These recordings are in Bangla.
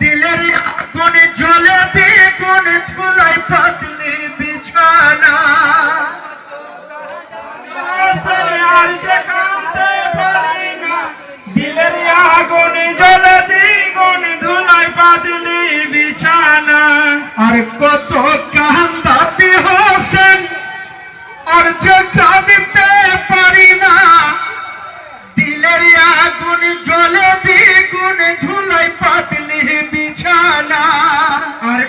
দিলের আগুন জ্বলে দ্বিগুণ ঝুলাই পাতলি বিছানা। আর যে কাঁদতে পারি না দিলের আগুন জ্বলে দ্বিগুণ ধুলাই পাতলি বিছানা। আর কত কান্দাতি হোসেন, আর যে কাঁদতে ঝুলাই পাতলি বিছানা। আর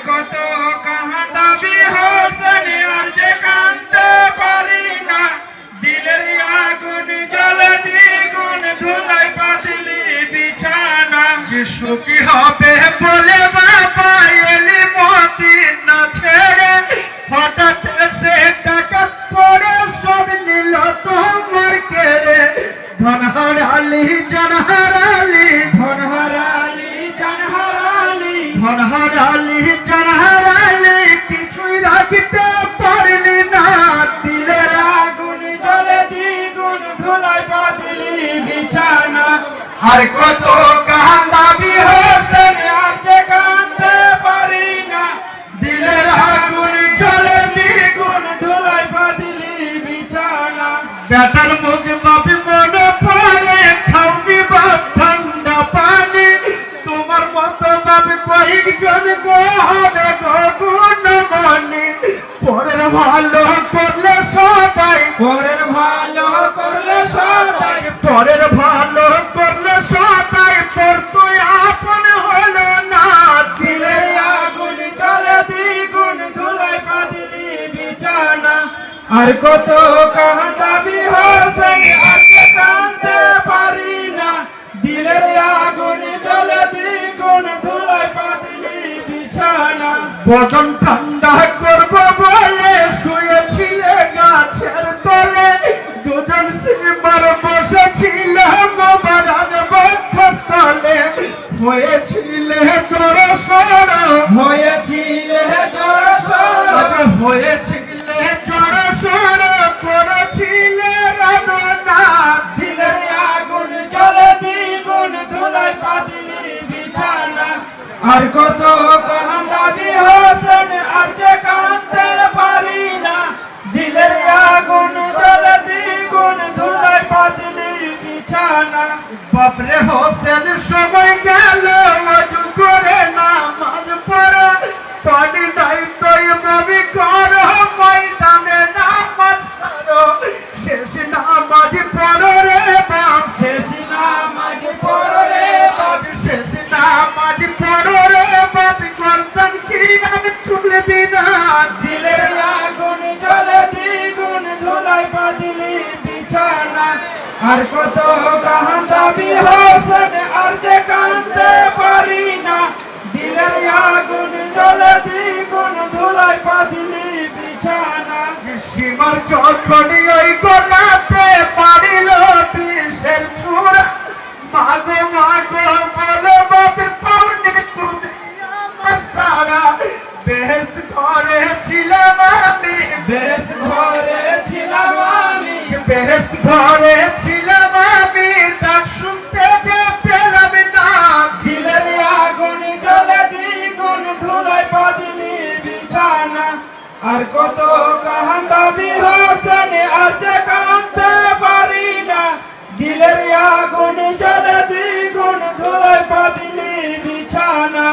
আর কত কান্দাবি হোসেন যে কাঁদতে পারি না। দিলের আগুন চলে দ্বিগুণ গুণ ধুলাই পাতলি বিছানা। বেটার মুখ বাপি মনে পড়ে খাওবি বাপ ঠান্ডা পানি। তোমার মতো বাপি কয়েকজন গো হবে গো গুণ মানি পরের ভালো করলে সবাই পরের আর কত কাঁদাবি হোসেন যে কাঁদতে পারি না। দিলের আগুন জলে দ্বিগুণ ধুলাই পাতলি বিছানা। বদন ঠান্ডা আর কত কান্দাবি হোসেন, আর যে কাঁদতে পারি না। দিলের আগুন জ্বলে দ্বিগুণ ধুলাই পাতলি বিছানা। বাপরে হোসেন, সময় আর কত কান্দাবি হোসেন, আর যে কাঁদতে পারি না। দিলের আগুন জ্বলে দ্বিগুণ ধুলাই পাদিলি বিছানা। সীমার যখনই বিছানা আর কত কান্দাবি হোসেন আর যে কাঁদতে পারি না। দিলের আগুন জ্বলে দ্বিগুণ ধুলাই পাতলি বিছানা।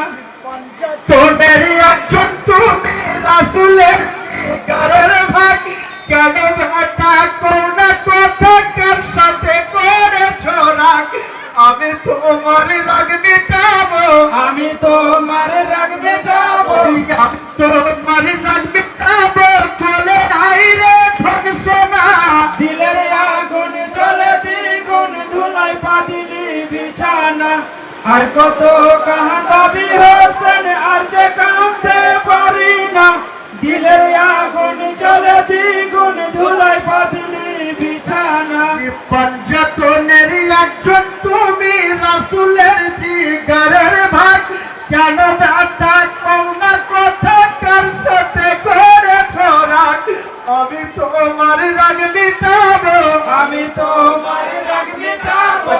তোদের একজন তুমি রাসুলের কারোর ভাগ কেন ভাটা কোন কথা কার সাথে করেছ রাগ? আমি তোমার রাগ ধুলাই পাতলি বিছানা। আর কত কাঁদাবি হোসেন আর যে কাঁদতে পারি না। দিলে আগুন জ্বলে দ্বিগুণ ধুলাই পাতলি বিছানা। পঞ্চতনের একজন তুমি রাসুলের জিগারের ভাগ। কোন তোমার রাগ মিটাবো। আমি তোমার রাগ মিটাবো।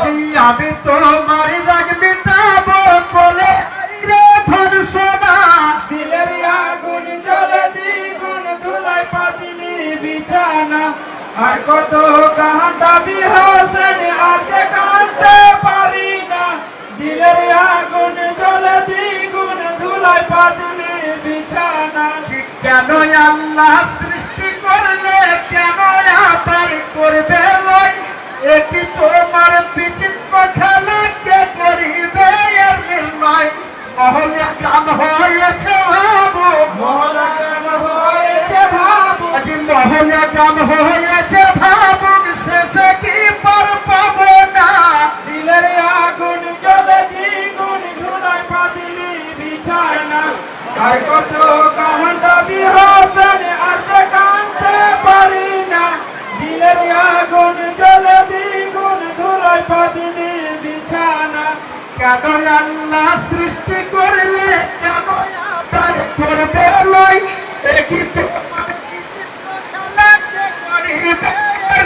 আমি তোমার রাগ মিটাবো। বলে রে ধন সোনা। দিলের আগুন জ্বলে দ্বিগুণ ধুলাই পাতিনি বিছানা। আর কত কান্দাবি হোসেন আর যে কাঁদতে পারি না। দিলের আগুন জ্বলে দ্বিগুণ ধুলাই পাতিনি বিছানা। কেন আল্লাহ করলে আবার করবে এটি তোমার বিচিত্র খেলা কে করিবে এর নির্ণয়? মহলে কাম হয়েছে বাবু মহলা কেন হয়েছে ভাবু। মহলে কাম হয়েছে ভাবু শেষে কি পর পাবো না? দিলের আগুন জ্বলে দ্বিগুণ ধুলাই পাতিনি বিছানা আর কত কান্দাবি হোসেন কেন আল্লাহ সৃষ্টি করলে কেন করবে লয়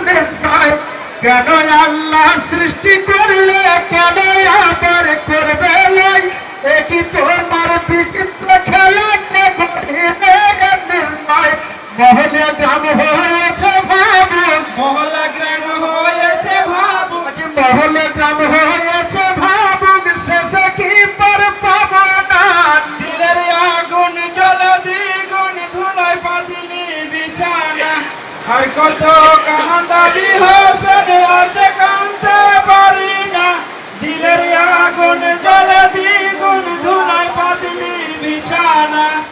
নির্ণয়। কেন আল্লাহ সৃষ্টি করলে কেন আবার করবে লয় একই তোমার বিচিত্র করিবে মহলে গ্রাম হয়েছে আর কত কান্দাবি হোসেন আর যে কাঁদতে পারি না। দিলের আগুন জ্বলে দ্বিগুণ ধুলাই পাতিনি বিছানা।